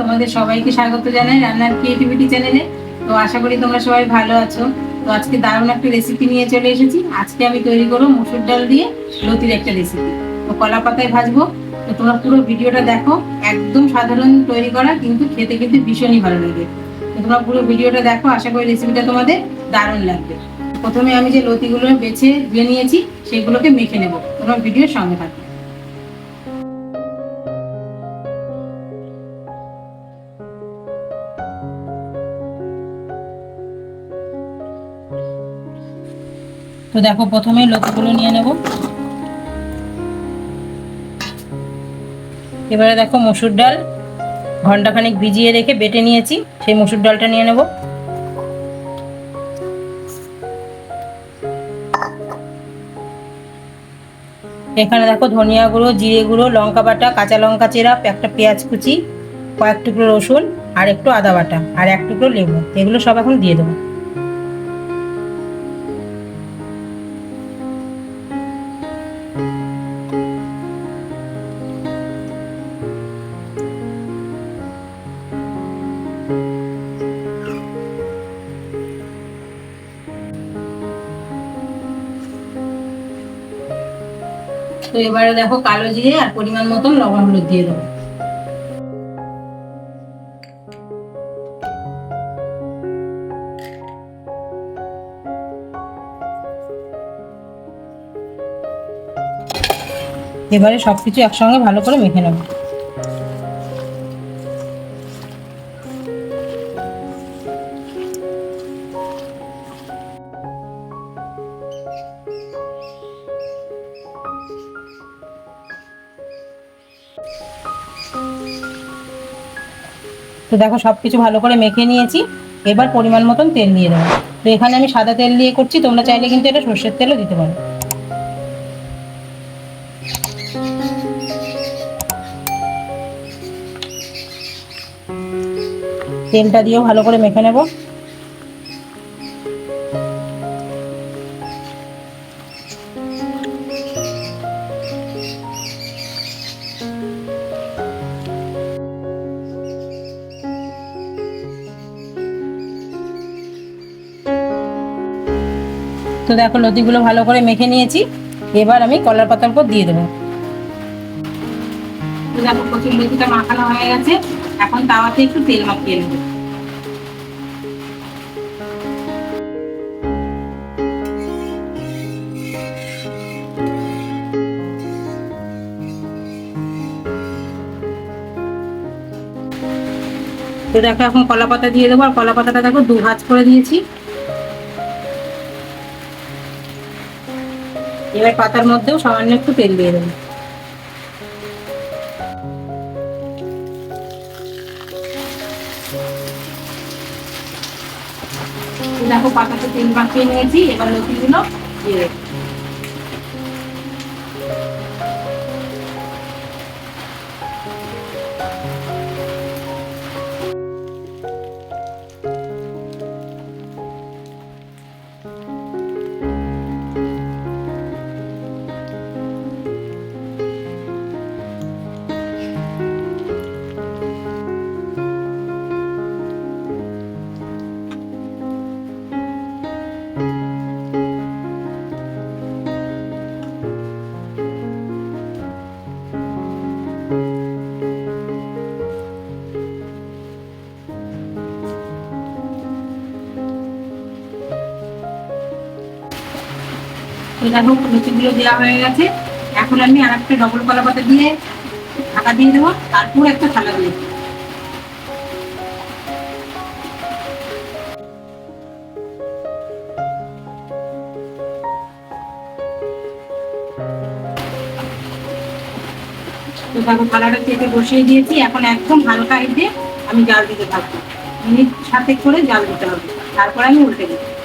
তোমাদের সবাইকে স্বাগত জানাই রান্নার ক্রিয়েটিভিটি চ্যানেলে তো আশা করি তোমরা সবাই ভালো আছো। তো আজকে দারুণ একটা রেসিপি নিয়ে চলে এসেছি। আজকে আমি তৈরি করব মসুর ডাল দিয়ে লতির একটা রেসিপি তো কলা পাতায় ভাজবো। তো তোমরা পুরো ভিডিওটা দেখো। একদম সাধারণ তৈরি করা, কিন্তু খেতে কিন্তু ভীষণই ভালো লাগে। তো তোমরা পুরো ভিডিওটা দেখো। আশা করি রেসিপিটা তোমাদের দারুণ লাগবে। প্রথমে আমি যে লতিগুলো বেছে ধুয়ে নিয়েছি, সেগুলোকে মেখে নেব। তোমরা ভিডিওর সঙ্গে থাকো। তো দেখো, প্রথমে লতিগুলো নিয়ে নেব। এবারে দেখো, মসুর ডাল। ঘন্টাখানিক ভিজিয়ে রেখে বেটে নিয়েছি, সেই মসুর ডালটা নিয়ে নেব। এখানে দেখো, ধনিয়া গুঁড়ো, জিরে গুঁড়ো, লঙ্কা বাটা, কাঁচা লঙ্কা চেরা, একটা পেঁয়াজ কুচি, কয়েক টুকরো রসুন, আর একটু আদা বাটা, আর এক টুকরো লেবু। এগুলো সব এখন দিয়ে দেবো। তো এবারে দেখো কালো জিরে আর পরিমাণ মতন লবণ হলুদ দিয়ে দেবো। এবারে সবকিছু একসঙ্গে ভালো করে মেখে নেব। তো দেখো সব কিছু ভালো করে মেখে নিয়েছি। এবার পরিমাণ মতন তেল দিয়ে দেবো। তো এখানে আমি সাদা তেল দিয়ে করছি, তোমরা চাইলে কিন্তু এটা সর্ষের তেলও দিতে পারো। তেলটা দিয়েও ভালো করে মেখে নেব। তো দেখো লতিগুলো ভালো করে মেখে নিয়েছি। এবার আমি কলার পাতার উপর দিয়ে দেবো। দেখো এখন কলা পাতা দিয়ে দেবো। আর কলা পাতাটা দেখো দু ভাঁজ করে দিয়েছি। এবার পাতার মধ্যেও সামান্য একটু তেল দিয়ে দেবো। দেখো পাতাতে তেল মাখিয়ে নিয়েছি, এবার লতিগুলো দিয়ে দেবো। তো দেখো লুচিগুলো দেওয়া হয়ে গেছে। এখন আমি আর একটা ডবল কলা পাতা দিয়ে ঢাকা দিয়ে দেবো, তারপর একটা থালা দিয়ে। তো দেখো বসিয়ে দিয়েছি। এখন একদম হালকা হিটে আমি জাল দিতে থাকব। মিনিট সাথে করে জাল দিতে হবে। তারপর আমি উল্টে দেবো।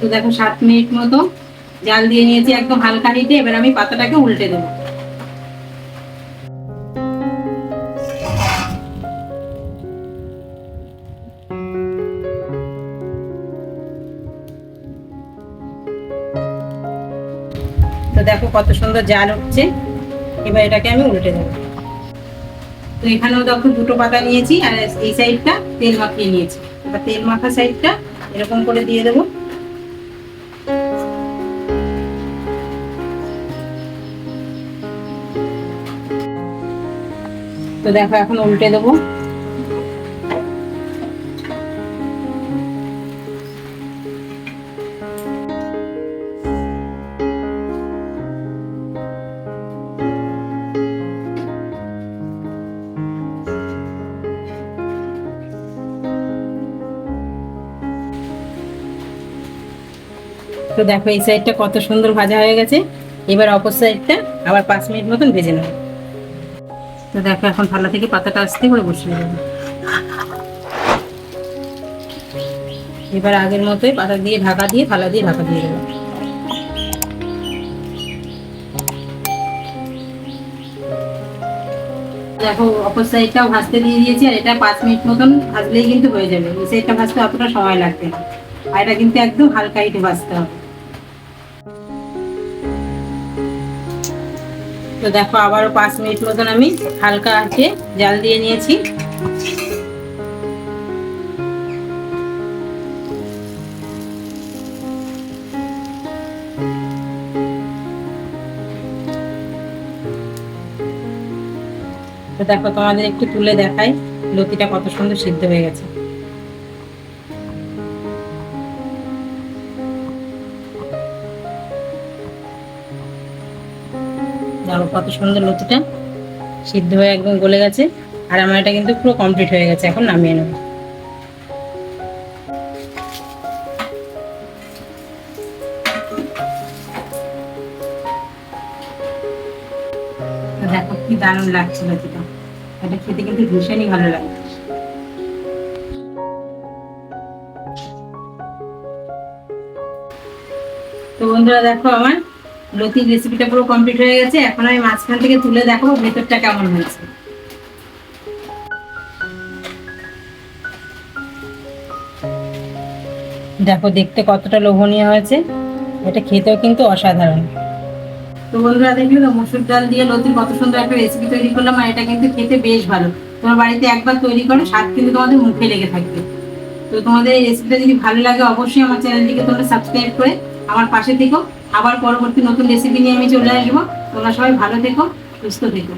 তো দেখো সাত মিনিট মতো জাল দিয়ে নিয়েছি একদম হালকা নিতে এবার আমি পাতাটাকে উল্টে দেবো। তো দেখো কত সুন্দর জাল হচ্ছে এবার এটাকে আমি উল্টে দেবো। তো এখানেও দেখো দুটো পাতা নিয়েছি, আর এই সাইডটা তেল মাখিয়ে নিয়েছি। এবার তেল মাখা সাইডটা এরকম করে দিয়ে দেবো। দেখো, এখন উল্টে দেবো। তো দেখো, এই সাইডটা কত সুন্দর ভাজা হয়ে গেছে। এবার অপর সাইডটা আবার পাঁচ মিনিট মতন ভেজে নেব। তো দেখো, এখন থালা থেকে পাতাটা আসতে করে বসিয়ে দেবো। এবার আগের মতোই পাতা দিয়ে ঢাকা দিয়ে, থালা দিয়ে ঢাকা দিয়ে দেবো। দেখো, অপর সাইডটাও ভাজতে দিয়ে দিয়েছি, আর এটা পাঁচ মিনিট মতন ভাজলেই কিন্তু হয়ে যাবে। এই সাইডটা ভাজতে অতটা সময় লাগবে না। আর এটা কিন্তু একদম হালকা হিটে ভাজতে হবে। তো দেখো আবারও পাঁচ মিনিট মতন আমি হালকা আছে জাল দিয়ে নিয়েছি। তো দেখো তোমাদের একটু তুলে দেখাই লতিটা কত সুন্দর সিদ্ধ হয়ে গেছে। দেখো কত সুন্দর লতিটা সিদ্ধ হয়ে একদম গলে গেছে। আর আমার এটা কিন্তু পুরো কমপ্লিট হয়ে গেছে, এখন নামিয়ে নেব। দেখো কি দারুণ লাগছে লতিটা এটা খেতে কিন্তু ভীষণই ভালো লাগে। তো বন্ধুরা দেখো আমার লতির রেসিপিটা পুরো কমপ্লিট হয়ে গেছে। এখন আমি মাঝখান থেকে তুলে দেখো ভেতরটা কেমন হয়েছে। দেখো, দেখতে কতটা লোভনীয় হয়েছে। এটা খেতেও কিন্তু অসাধারণ। তো বন্ধুরা, দেখলে তো মসুর ডাল দিয়ে লতির কত সুন্দর একটা রেসিপি তৈরি করলাম, আর এটা কিন্তু খেতে বেশ ভালো। তোমার বাড়িতে একবার তৈরি করো, স্বাদ কিন্তু তোমাদের মুখে লেগে থাকবে। তো তোমাদের এই রেসিপিটা যদি ভালো লাগে, অবশ্যই আমার চ্যানেলটিকে তোমরা সাবস্ক্রাইব করে আমার পাশে থেকো। আবার পরবর্তী নতুন রেসিপি নিয়ে আমি চলে আসব। তোমরা সবাই ভালো থেকো, সুস্থ থেকো।